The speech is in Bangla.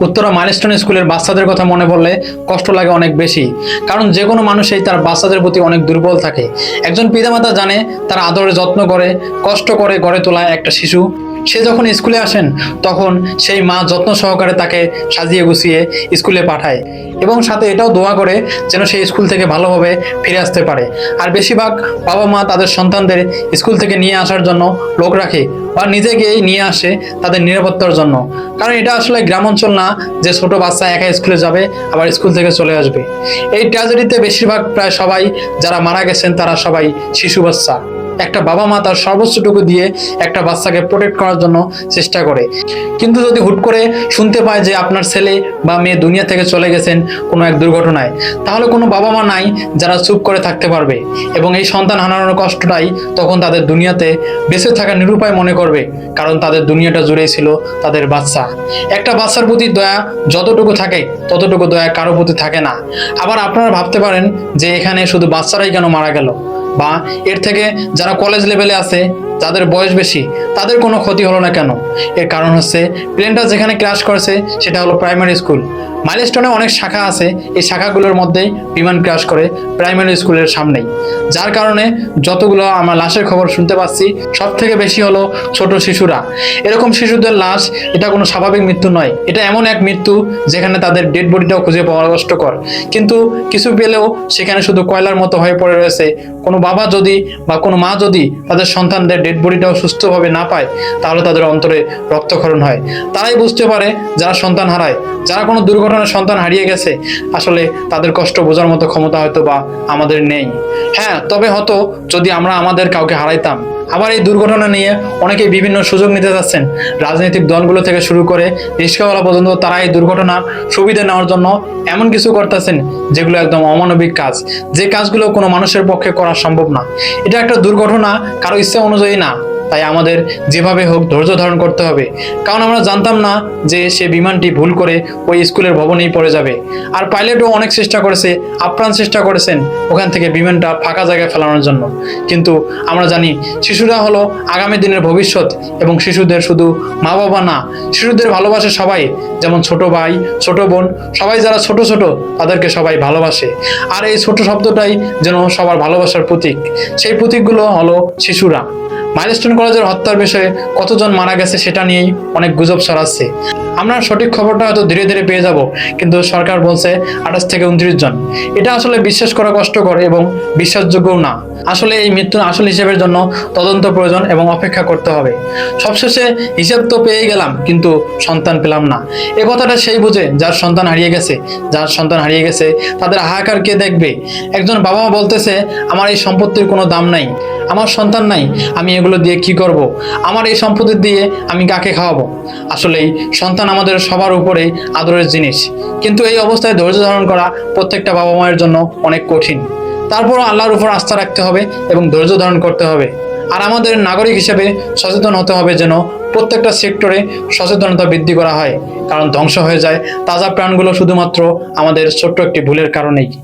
উত্তরা মাইলস্টোন স্কুলের বাচ্চাদের কথা মনে পড়লে কষ্ট লাগে অনেক বেশি। কারণ যে কোনো মানুষই তার বাচ্চাদের প্রতি অনেক দুর্বল থাকে। একজন পিতামাতা জানে তার আদরে যত্ন করে, কষ্ট করে গড়ে তোলা একটা শিশু। সে যখন স্কুলে আসেন, তখন সেই মা যত্ন সহকারে তাকে সাজিয়ে গুছিয়ে স্কুলে পাঠায় এবং সাথে এটাও দোয়া করে যেন সেই স্কুল থেকে ভালোভাবে ফিরে আসতে পারে। আর বেশিরভাগ বাবা মা তাদের সন্তানদের স্কুল থেকে নিয়ে আসার জন্য লোক রাখে বা নিজে গিয়েই নিয়ে আসে তাদের নিরাপত্তার জন্য। কারণ এটা আসলে গ্রাম অঞ্চল না যে ছোট বাচ্চা একা স্কুলে যাবে, আবার স্কুল থেকে চলে আসবে। এই ট্র্যাজেডিতে বেশিরভাগ প্রায় সবাই যারা মারা গেছেন, তারা সবাই শিশু বাচ্চা। একটা বাবা মা তার সর্বোচ্চটুকু দিয়ে একটা বাচ্চাকে প্রোটেক্ট করার জন্য চেষ্টা করে। কিন্তু যদি হুট করে শুনতে পায় যে আপনার ছেলে বা মেয়ে দুনিয়া থেকে চলে গেছেন কোনো এক দুর্ঘটনায়, তাহলে কোনো বাবা মা নাই যারা চুপ করে থাকতে পারবে এবং এই সন্তান হারানোর কষ্টটাই তখন তাদের দুনিয়াতে বেঁচে থাকা নিরুপায় মনে করবে, কারণ তাদের দুনিয়াটা জুড়েই ছিল তাদের বাচ্চা। একটা বাচ্চার প্রতি দয়া যতটুকু থাকে, ততটুকু দয়া কারও প্রতি থাকে না। আবার আপনারা ভাবতে পারেন যে এখানে শুধু বাচ্চারাই কেন মারা গেল? বা এর থেকে যারা কলেজ লেভেলে আছে যাদের বয়স বেশি, তাদের কোনো ক্ষতি হলো না কেন? এর কারণ হচ্ছে, প্লেনটা যেখানে ক্র্যাশ করেছে, সেটা হলো প্রাইমারি স্কুল মাইলস্টোনে অনেক শাখা আছে, এই শাখাগুলোর মধ্যেই বিমান ক্র্যাশ করে প্রাইমারি স্কুলের সামনেই। যার কারণে যতগুলো আমরা লাশের খবর শুনতে পাচ্ছি সব থেকে বেশি হলো ছোট শিশুরা। এরকম শিশুদের লাশ, এটা কোনো স্বাভাবিক মৃত্যু নয়। এটা এমন এক মৃত্যু যেখানে তাদের ডেড বডিটাও খুঁজে পাওয়া কষ্টকর। কিন্তু কিছু পেলেও সেখানে শুধু কয়লার মতো হয়ে পড়ে রয়েছে। কোনো বাবা যদি বা কোনো মা যদি তাদের সন্তানদের ডেড বডিটাও সুস্থভাবে না পায়, তাহলে তাদের অন্তরে রক্তক্ষরণ হয়। তারাই বুঝতে পারে যারা সন্তান হারায়, যারা কোনো দুর্ঘটনায় সন্তান হারিয়ে গেছে, আসলে তাদের কষ্ট বোঝার মতো ক্ষমতা হয়তো বা আমাদের নেই। হ্যাঁ তবে হতো যদি আমরা আমাদের কাউকে হারাইতাম আবার এই দুর্ঘটনা নিয়ে অনেকে বিভিন্ন সুযোগ নিতে যাচ্ছেন। রাজনৈতিক দলগুলো থেকে শুরু করে রিক্সাওয়ালা পর্যন্ত তারা এই দুর্ঘটনার সুবিধা নেওয়ার জন্য এমন কিছু করতেছেন যেগুলো একদম অমানবিক কাজ। যে কাজগুলো কোনো মানুষের পক্ষে করা সম্ভব না। এটা একটা দুর্ঘটনা, কারও ইচ্ছা অনুযায়ী না। তাই আমাদের যেভাবে হোক ধৈর্য ধারণ করতে হবে। কারণ আমরা জানতাম না যে সে বিমানটি ভুল করে ওই স্কুলের ভবনেই পড়ে যাবে। আর পাইলটও অনেক চেষ্টা করেছে, আপ্রাণ চেষ্টা করেছেন ওখান থেকে বিমানটা ফাঁকা জায়গায় ফেলানোর জন্য। কিন্তু আমরা জানি শিশুরা হলো আগামী দিনের ভবিষ্যৎ এবং শিশুদের শুধু মা বাবা না, শিশুদের ভালোবাসে সবাই। যেমন ছোট ভাই, ছোট বোন, সবাই যারা ছোট ছোট তাদেরকে সবাই ভালোবাসে। আর এই ছোট শব্দটাই যেন সবার ভালোবাসার প্রতীক। সেই প্রতীকগুলো হলো শিশুরা। মাইলস্টোন কলেজের হত্যার বিষয়ে কতজন মারা গেছে সেটা নিয়েই অনেক গুজব ছড়াচ্ছে। আমরা সঠিক খবরটা হয়তো ধীরে ধীরে পেয়ে যাব, কিন্তু সরকার বলছে আঠাশ থেকে উনত্রিশ জন। এটা আসলে বিশ্বাস করা কষ্টকর এবং বিশ্বাসযোগ্যও না। আসলে এই মৃত্যুর আসল হিসেবের জন্য তদন্ত প্রয়োজন এবং অপেক্ষা করতে হবে। সবশেষে হিসেব তো পেয়ে গেলাম, কিন্তু সন্তান পেলাম না। এ কথাটা সেই বুঝে যার সন্তান হারিয়ে গেছে, যার সন্তান হারিয়ে গেছে, তাদের হাহাকার কে দেখবে? একজন বাবা মা বলতেছে, আমার এই সম্পত্তির কোনো দাম নাই, আমার সন্তান নাই, আমি এগুলো দিয়ে কি করব? আমার এই সম্পত্তি দিয়ে আমি কাকে খাওয়াবো? আসলেই সন্তান আমাদের সবার উপরে আদরের জিনিস। কিন্তু এই অবস্থায় ধৈর্য ধারণ করা প্রত্যেকটা বাবা মায়ের জন্য অনেক কঠিন। তারপরও আল্লাহর উপর আস্থা রাখতে হবে এবং ধৈর্য ধারণ করতে হবে। আর আমাদের নাগরিক হিসেবে সচেতন হতে হবে যেন প্রত্যেকটা সেক্টরে সচেতনতা বৃদ্ধি করা হয়। কারণ ধ্বংস হয়ে যায় তাজা প্রাণগুলো শুধুমাত্র আমাদের ছোট্ট একটি ভুলের কারণেই।